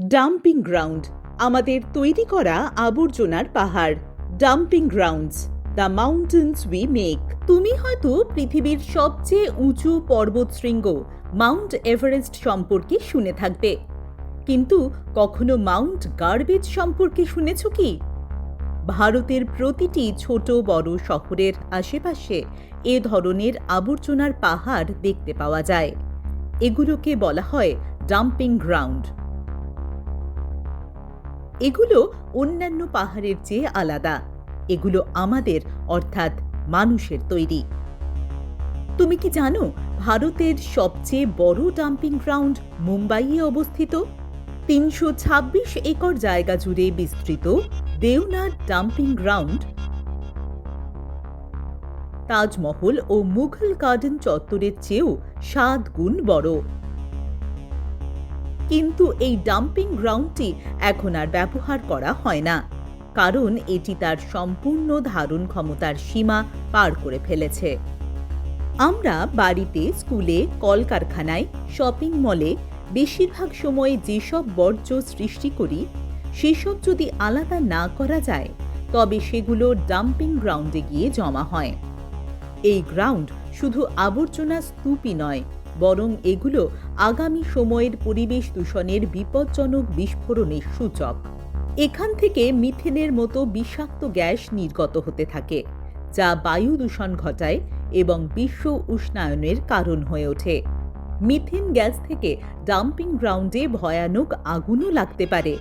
Dumping ground. আমাদের তৈরি করা আবর্জনার পাহাড়। Dumping grounds, the mountains we make. তুমি হয়তো পৃথিবীর সবচেয়ে উঁচু পর্বতশৃঙ্গ মাউন্ট এভারেস্ট সম্পর্কে শুনে থাকবে। কিন্তু কখনো মাউন্ট গার্বেজ সম্পর্কে শুনেছ কি? ভারতের প্রতিটি ছোট বড় শহরের আশেপাশে এ ধরনের আবর্জনার পাহাড় দেখতে পাওয়া যায়। এগুলোকে বলা হয় ডাম্পিং গ্রাউন্ড। এগুলো অন্যান্য পাহাড়ের চেয়ে আলাদা। এগুলো আমাদের, অর্থাৎ মানুষের তৈরি। তুমি কি জানো, ভারতের সবচেয়ে বড় ডাম্পিং গ্রাউন্ড মুম্বাইয়ে অবস্থিত? তিনশো ছাব্বিশ একর জায়গা জুড়ে বিস্তৃত দেওনাথ ডাম্পিং গ্রাউন্ড। তাজমহল ও মুঘল গার্ডেন চত্বরের চেয়েও সাত গুণ বড়। কিন্তু এই ডাম্পিং গ্রাউন্ডটি এখন আর ব্যবহার করা হয় না। কারণ এটি তার সম্পূর্ণ ধারণ ক্ষমতার সীমা পার করে ফেলেছে। আমরা বাড়িতে, স্কুলে, কলকারখানায় শপিং মলে বেশিরভাগ সময় যেসব বর্জ্য সৃষ্টি করি, সেসব যদি আলাদা না করা যায়, তবে সেগুলো ডাম্পিং গ্রাউন্ডে গিয়ে জমা হয়। এই গ্রাউন্ড শুধু আবর্জনা স্তূপই নয় বরং এগুলো আগামী সময়ের পরিবেশ দূষণের বিপজ্জনক বিস্ফোরণের সূচক। এখান থেকে মিথেনের মতো বিষাক্ত গ্যাস নির্গত হতে থাকে, যা বায়ু দূষণ ঘটায় এবং বিশ্ব উষ্ণায়নের কারণ হয়ে ওঠে। মিথেন গ্যাস থেকে ডাম্পিং গ্রাউন্ডে ভয়ানক আগুনও লাগতে পারে।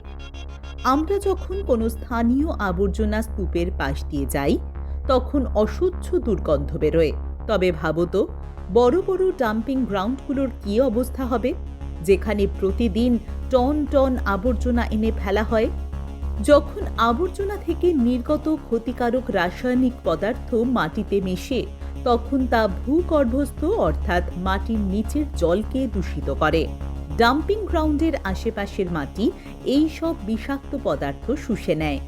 আমরা যখন কোনো স্থানীয় আবর্জনা স্তূপের পাশ দিয়ে যাই, তখন অসহ্য দুর্গন্ধ বেরোয়। তবে ভাবতো, বড় বড় ডাম্পিং গ্রাউন্ডগুলোর কী অবস্থা হবে? যেখানে প্রতিদিন টন টন আবর্জনা এনে ফেলা হয়? যখন আবর্জনা থেকে নির্গত ক্ষতিকারক রাসায়নিক পদার্থ মাটিতে মেশে, তখন তা ভূগর্ভস্থ অর্থাৎ মাটির নিচের জলকে দূষিত করে। ডাম্পিং গ্রাউন্ডের আশেপাশের মাটি এই সব বিষাক্ত পদার্থ শুষে নেয়।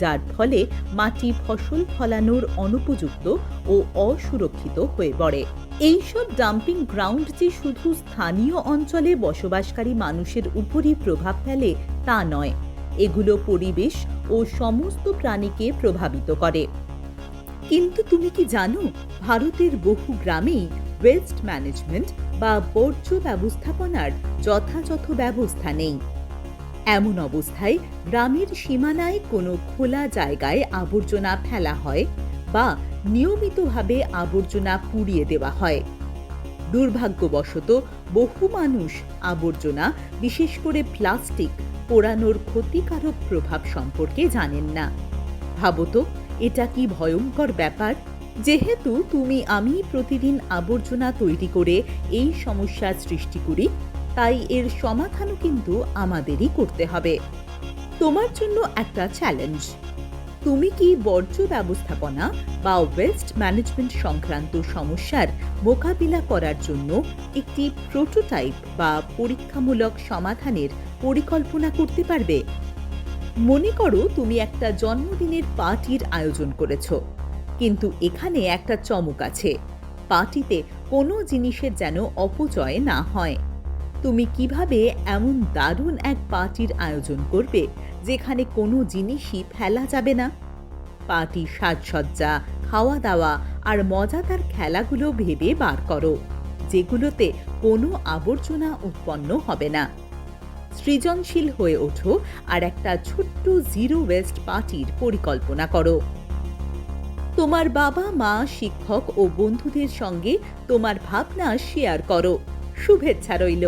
যার ফলে মাটি ফসল ফলানোর অনুপযুক্ত ও অসুরক্ষিত হয়ে পড়ে। এইসব ডাম্পিং গ্রাউন্ড যে শুধু স্থানীয় অঞ্চলে বসবাসকারী মানুষের উপরই প্রভাব ফেলে তা নয়, এগুলো পরিবেশ ও সমস্ত প্রাণীকে প্রভাবিত করে। কিন্তু তুমি কি জানো, ভারতের বহু গ্রামেই ওয়েস্ট ম্যানেজমেন্ট বা বর্জ্য ব্যবস্থাপনার যথাযথ ব্যবস্থা নেই? এমন অবস্থায় গ্রামের সীমানায় কোনো খোলা জায়গায় আবর্জনা ফেলা হয় বা নিয়মিতভাবে আবর্জনা পুড়িয়ে দেওয়া হয়। দুর্ভাগ্যবশত বহু মানুষ আবর্জনা, বিশেষ করে প্লাস্টিক, পোড়ানোর ক্ষতিকারক প্রভাব সম্পর্কে জানেন না। ভাবত, এটা কি ভয়ঙ্কর ব্যাপার? যেহেতু তুমি আমি প্রতিদিন আবর্জনা তৈরি করে এই সমস্যার সৃষ্টি করি তাই এর সমাধানও কিন্তু আমাদেরই করতে হবে। তোমার জন্য একটা চ্যালেঞ্জ তুমি কি বর্জ্য ব্যবস্থাপনা বা ওয়েস্ট ম্যানেজমেন্ট সংক্রান্ত সমস্যার মোকাবিলা করার জন্য একটি প্রোটোটাইপ বা পরীক্ষামূলক সমাধানের পরিকল্পনা করতে পারবে? মনে করো তুমি একটা জন্মদিনের পার্টির আয়োজন করেছ, কিন্তু এখানে একটা চমক আছে। পার্টিতে কোনো জিনিসের যেন অপচয় না হয়। তুমি কীভাবে এমন দারুণ এক পার্টির আয়োজন করবে যেখানে কোনো জিনিসই ফেলা যাবে না? পার্টির সাজসজ্জা খাওয়া দাওয়া আর মজাদার খেলাগুলো ভেবে বার করো, যেগুলোতে কোনো আবর্জনা উৎপন্ন হবে না। সৃজনশীল হয়ে ওঠো আর একটা ছোট্ট জিরো ওয়েস্ট পার্টির পরিকল্পনা করো। তোমার বাবা মা শিক্ষক ও বন্ধুদের সঙ্গে তোমার ভাবনা শেয়ার করো। শুভেচ্ছা রইল।